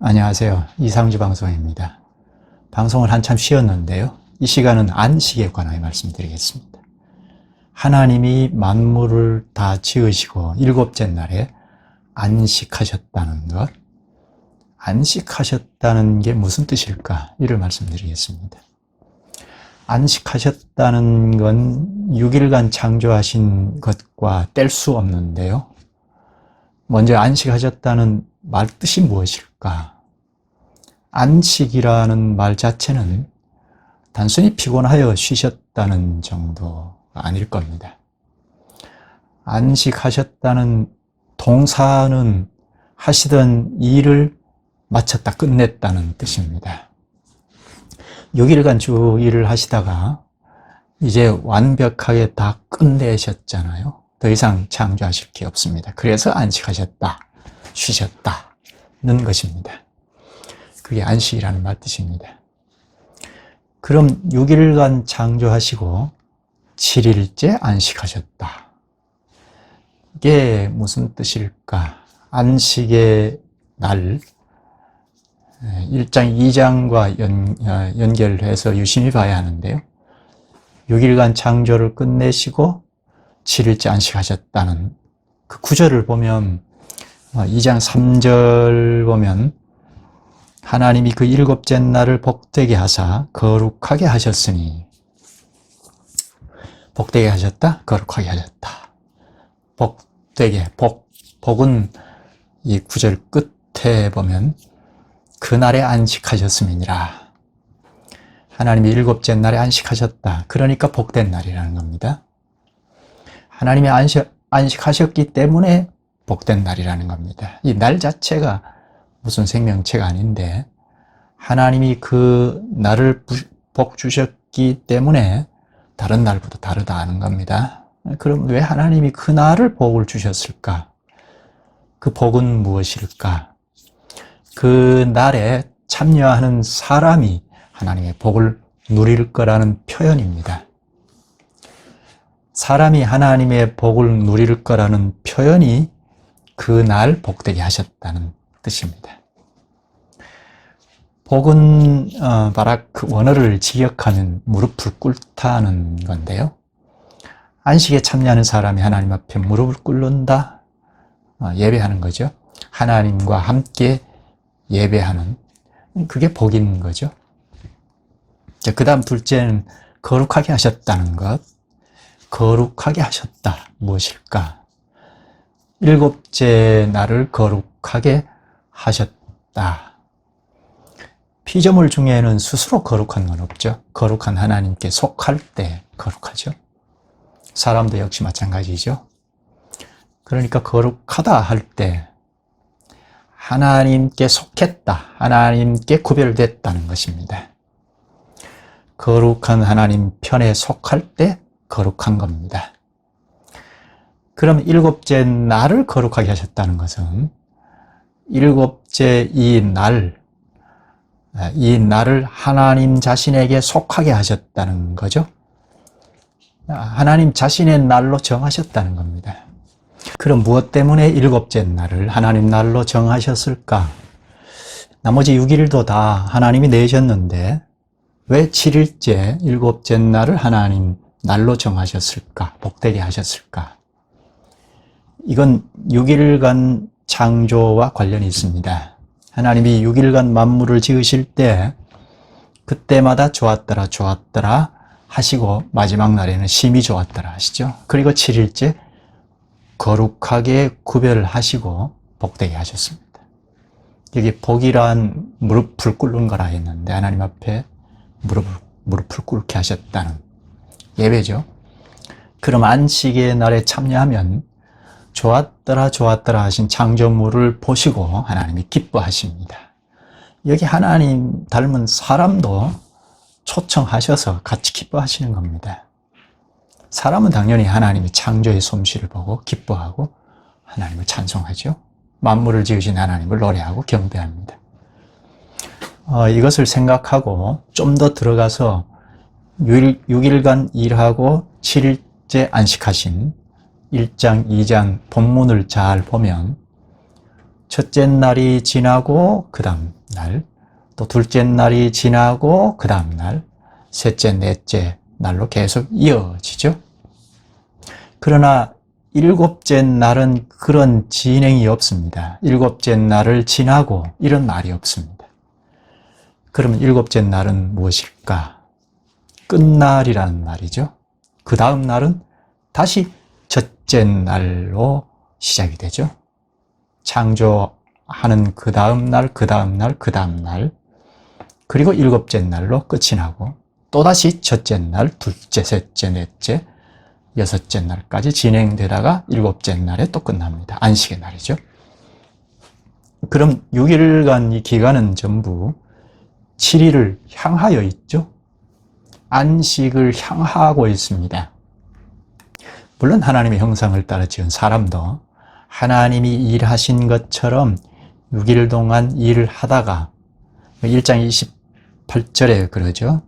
안녕하세요. 이상주 방송입니다. 방송을 한참 쉬었는데요. 이 시간은 안식에 관하여 말씀드리겠습니다. 하나님이 만물을 다 지으시고 일곱째 날에 안식하셨다는 것. 안식하셨다는 게 무슨 뜻일까? 이를 말씀드리겠습니다. 안식하셨다는 건 6일간 창조하신 것과 뗄 수 없는데요. 먼저 안식하셨다는 말 뜻이 무엇일까? 안식이라는 말 자체는 단순히 피곤하여 쉬셨다는 정도가 아닐 겁니다. 안식하셨다는 동사는 하시던 일을 마쳤다 끝냈다는 뜻입니다. 6일간 쭉 일을 하시다가 이제 완벽하게 다 끝내셨잖아요. 더 이상 창조하실 게 없습니다. 그래서 안식하셨다, 쉬셨다는 것입니다. 그게 안식이라는 말 뜻입니다. 그럼 6일간 창조하시고 7일째 안식하셨다. 이게 무슨 뜻일까? 안식의 날, 1장, 2장과 연, 어, 연결해서 유심히 봐야 하는데요. 6일간 창조를 끝내시고 7일째 안식하셨다는 그 구절을 보면 2장 어, 3절 보면 하나님이 그 일곱째 날을 복되게 하사 거룩하게 하셨으니 복되게 하셨다? 거룩하게 하셨다. 복되게 복 복은 이 구절 끝에 보면 그날에 안식하셨음이니라. 하나님이 일곱째 날에 안식하셨다. 그러니까 복된 날이라는 겁니다. 하나님이 안식, 안식하셨기 때문에 복된 날이라는 겁니다. 이 날 자체가 무슨 생명체가 아닌데 하나님이 그 날을 복 주셨기 때문에 다른 날보다 다르다 하는 겁니다. 그럼 왜 하나님이 그 날을 복을 주셨을까? 그 복은 무엇일까? 그 날에 참여하는 사람이 하나님의 복을 누릴 거라는 표현입니다. 사람이 하나님의 복을 누릴 거라는 표현이 그날 복되게 하셨다는 뜻입니다. 복은 어, 바라 그 원어를 직역하면 무릎을 꿇다는 건데요. 안식에 참여하는 사람이 하나님 앞에 무릎을 꿇는다, 어, 예배하는 거죠. 하나님과 함께 예배하는 그게 복인 거죠. 그 다음 둘째는 거룩하게 하셨다는 것. 거룩하게 하셨다. 무엇일까? 일곱째 날을 거룩하게 하셨다. 피조물 중에는 스스로 거룩한 건 없죠. 거룩한 하나님께 속할 때 거룩하죠. 사람도 역시 마찬가지죠. 그러니까 거룩하다 할 때 하나님께 속했다. 하나님께 구별됐다는 것입니다. 거룩한 하나님 편에 속할 때 거룩한 겁니다. 그럼 일곱째 날을 거룩하게 하셨다는 것은 일곱째 이 날, 이 날을 하나님 자신에게 속하게 하셨다는 거죠. 하나님 자신의 날로 정하셨다는 겁니다. 그럼 무엇 때문에 일곱째 날을 하나님 날로 정하셨을까? 나머지 6일도 다 하나님이 내셨는데 왜 7일째 일곱째 날을 하나님 날로 정하셨을까? 복되게 하셨을까? 이건 6일간 창조와 관련이 있습니다. 하나님이 6일간 만물을 지으실 때 그때마다 좋았더라 좋았더라 하시고 마지막 날에는 심히 좋았더라 하시죠. 그리고 7일째 거룩하게 구별을 하시고 복되게 하셨습니다. 여기 복이란 무릎을 꿇는 거라 했는데 하나님 앞에 무릎을, 무릎을 꿇게 하셨다는 예배죠. 그럼 안식의 날에 참여하면 좋았더라 좋았더라 하신 창조물을 보시고 하나님이 기뻐하십니다. 여기 하나님 닮은 사람도 초청하셔서 같이 기뻐하시는 겁니다. 사람은 당연히 하나님의 창조의 솜씨를 보고 기뻐하고 하나님을 찬송하죠. 만물을 지으신 하나님을 노래하고 경배합니다. 어, 이것을 생각하고 좀 더 들어가서 6일, 간 일하고 7일째 안식하신 1장, 2장 본문을 잘 보면 첫째 날이 지나고 그 다음 날, 또 둘째 날이 지나고 그 다음 날, 셋째, 넷째 날로 계속 이어지죠. 그러나 일곱째 날은 그런 진행이 없습니다. 일곱째 날을 지나고 이런 날이 없습니다. 그러면 일곱째 날은 무엇일까? 끝날이라는 말이죠. 그 다음 날은 다시 첫째 날로 시작이 되죠. 창조하는 그 다음 날, 그 다음 날, 그 다음 날, 그리고 일곱째 날로 끝이 나고, 또다시 첫째 날, 둘째, 셋째, 넷째, 여섯째 날까지 진행되다가 일곱째 날에 또 끝납니다. 안식의 날이죠. 그럼 6일간 이 기간은 전부 7일을 향하여 있죠. 안식을 향하고 있습니다. 물론 하나님의 형상을 따라 지은 사람도 하나님이 일하신 것처럼 6일 동안 일을 하다가 1장 28절에 그러죠.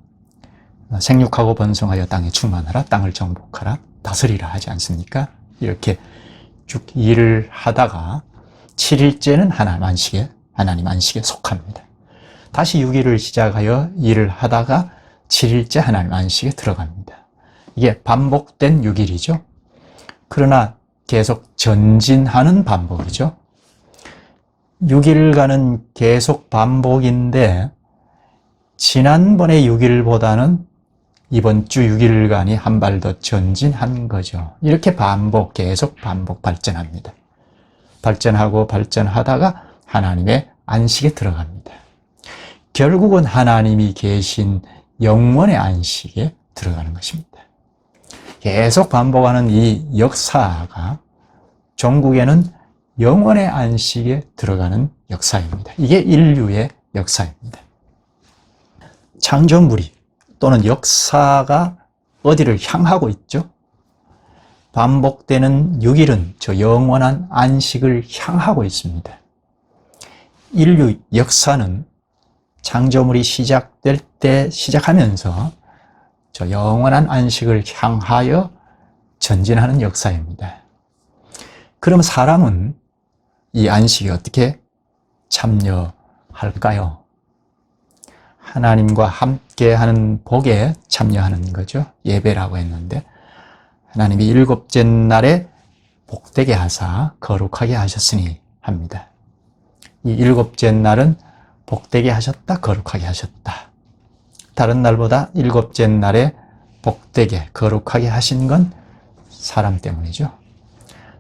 생육하고 번성하여 땅에 충만하라, 땅을 정복하라, 다스리라 하지 않습니까? 이렇게 쭉 일을 하다가 7일째는 하나님 안식에, 하나님 안식에 속합니다. 다시 6일을 시작하여 일을 하다가 7일째 하나님 안식에 들어갑니다. 이게 반복된 6일이죠. 그러나 계속 전진하는 반복이죠. 6일간은 계속 반복인데 지난번의 6일보다는 이번 주 6일간이 한 발 더 전진한 거죠. 이렇게 반복, 계속 반복 발전합니다. 발전하고 발전하다가 하나님의 안식에 들어갑니다. 결국은 하나님이 계신 영원의 안식에 들어가는 것입니다. 계속 반복하는 이 역사가 종국에는 영원의 안식에 들어가는 역사입니다. 이게 인류의 역사입니다. 창조물이 또는 역사가 어디를 향하고 있죠? 반복되는 6일은 저 영원한 안식을 향하고 있습니다. 인류 역사는 창조물이 시작될 때 시작하면서 저 영원한 안식을 향하여 전진하는 역사입니다. 그럼 사람은 이 안식에 어떻게 참여할까요? 하나님과 함께 하는 복에 참여하는 거죠. 예배라고 했는데, 하나님이 일곱째 날에 복되게 하사 거룩하게 하셨으니 합니다. 이 일곱째 날은 복되게 하셨다, 거룩하게 하셨다. 다른 날보다 일곱째 날에 복되게, 거룩하게 하신 건 사람 때문이죠.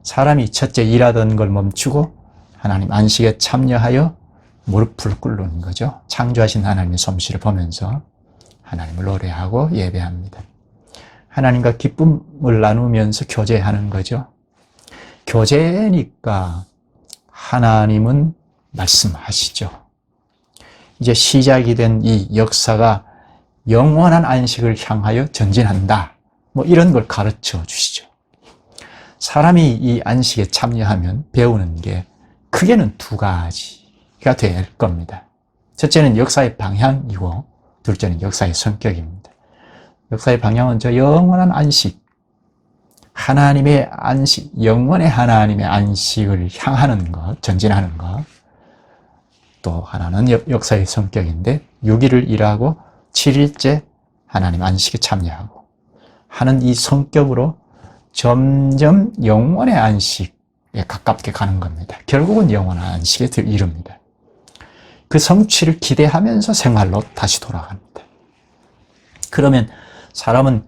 사람이 첫째 일하던 걸 멈추고 하나님 안식에 참여하여 무릎을 꿇는 거죠. 창조하신 하나님의 솜씨를 보면서 하나님을 노래하고 예배합니다. 하나님과 기쁨을 나누면서 교제하는 거죠. 교제니까 하나님은 말씀하시죠. 이제 시작이 된 이 역사가 영원한 안식을 향하여 전진한다. 뭐 이런 걸 가르쳐 주시죠. 사람이 이 안식에 참여하면 배우는 게 크게는 두 가지가 될 겁니다. 첫째는 역사의 방향이고 둘째는 역사의 성격입니다. 역사의 방향은 저 영원한 안식, 하나님의 안식, 영원의 하나님의 안식을 향하는 것, 전진하는 것. 또 하나는 역사의 성격인데 6일을 일하고 7일째 하나님 안식에 참여하고 하는 이 성격으로 점점 영원의 안식에 가깝게 가는 겁니다. 결국은 영원한 안식에 이릅니다. 그 성취를 기대하면서 생활로 다시 돌아갑니다. 그러면 사람은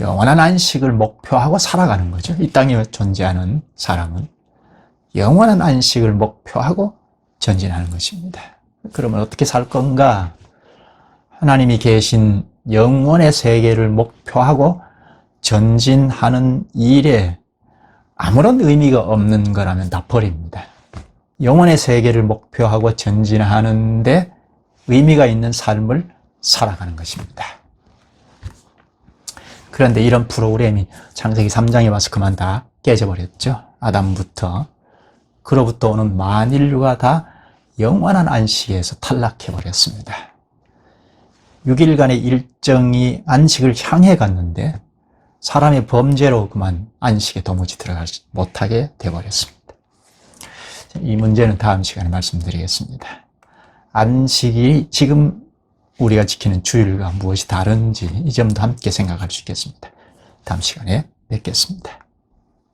영원한 안식을 목표하고 살아가는 거죠. 이 땅에 존재하는 사람은 영원한 안식을 목표하고 전진하는 것입니다. 그러면 어떻게 살 건가? 하나님이 계신 영원의 세계를 목표하고 전진하는 일에 아무런 의미가 없는 거라면 다 버립니다. 영원의 세계를 목표하고 전진하는데 의미가 있는 삶을 살아가는 것입니다. 그런데 이런 프로그램이 창세기 3장에 와서 그만 다 깨져버렸죠. 아담부터. 그로부터 오는 만인류가 다 영원한 안식에서 탈락해버렸습니다. 6일간의 일정이 안식을 향해 갔는데 사람의 범죄로 그만 안식에 도무지 들어가지 못하게 되어버렸습니다. 이 문제는 다음 시간에 말씀드리겠습니다. 안식이 지금 우리가 지키는 주일과 무엇이 다른지 이 점도 함께 생각할 수 있겠습니다. 다음 시간에 뵙겠습니다.